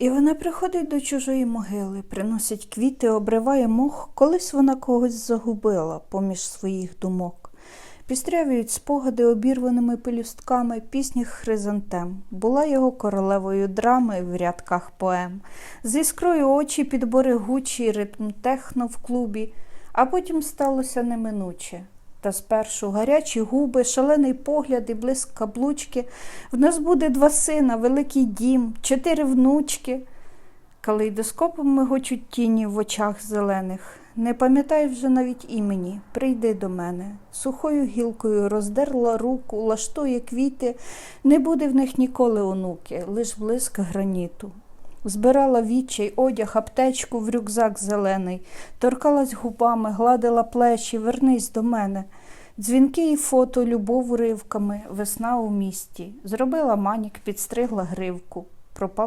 І вона приходить до чужої могили, приносить квіти, обриває мох, колись вона когось загубила поміж своїх думок. Пістрявіють спогади обірваними пелюстками пісні хризантем. Була його королевою драми в рядках поем. З іскрою очі підбори гучі, ритм техно в клубі, а потім сталося неминуче. Та спершу гарячі губи, шалений погляд і блиск каблучки. В нас буде два сина, великий дім, чотири внучки. Калейдоскопом мигочуть тіні в очах зелених. Не пам'ятаю вже навіть імені. Прийди до мене. Сухою гілкою роздерла руку, лаштує квіти. Не буде в них ніколи онуки, лиш блиск граніту. Збирала відчай, одяг, аптечку в рюкзак зелений, торкалась губами, гладила плечі, вернись до мене. Дзвінки і фото, любов уривками, весна у місті. Зробила манік, підстригла гривку. Пропав